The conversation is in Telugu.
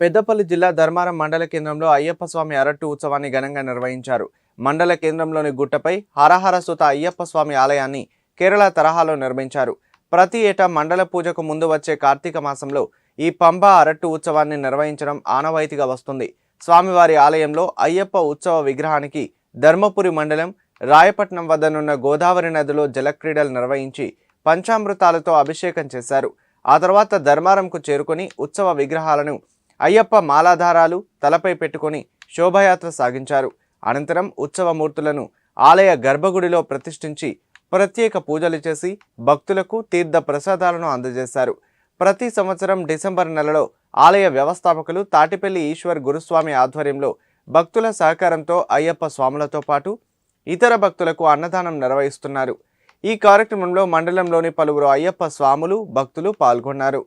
పెద్దపల్లి జిల్లా ధర్మారం మండల కేంద్రంలో అయ్యప్ప స్వామి అరట్టు ఉత్సవాన్ని ఘనంగా నిర్వహించారు. మండల కేంద్రంలోని గుట్టపై హరహర సుత అయ్యప్ప స్వామి ఆలయాన్ని కేరళ తరహాలో నిర్మించారు. ప్రతి ఏటా మండల పూజకు ముందు వచ్చే కార్తీక మాసంలో ఈ పంబ అరట్టు ఉత్సవాన్ని నిర్వహించడం ఆనవాయితీగా వస్తుంది. స్వామివారి ఆలయంలో అయ్యప్ప ఉత్సవ విగ్రహానికి ధర్మపురి మండలం రాయపట్నం వద్దనున్న గోదావరి నదిలో జలక్రీడలు నిర్వహించి పంచామృతాలతో అభిషేకం చేశారు. ఆ తర్వాత ధర్మారంకు చేరుకొని ఉత్సవ విగ్రహాలను అయ్యప్ప మాలాధారాలు తలపై పెట్టుకొని శోభయాత్ర సాగించారు. అనంతరం ఉత్సవ మూర్తులను ఆలయ గర్భగుడిలో ప్రతిష్ఠించి ప్రత్యేక పూజలు చేసి భక్తులకు తీర్థ ప్రసాదాలను అందజేశారు. ప్రతి సంవత్సరం డిసెంబర్ నెలలో ఆలయ వ్యవస్థాపకులు తాటిపల్లి ఈశ్వర్ గురుస్వామి ఆధ్వర్యంలో భక్తుల సహకారంతో అయ్యప్ప స్వాములతో పాటు ఇతర భక్తులకు అన్నదానం నిర్వహిస్తున్నారు. ఈ కార్యక్రమంలో మండలంలోని పలువురు అయ్యప్ప స్వాములు భక్తులు పాల్గొన్నారు.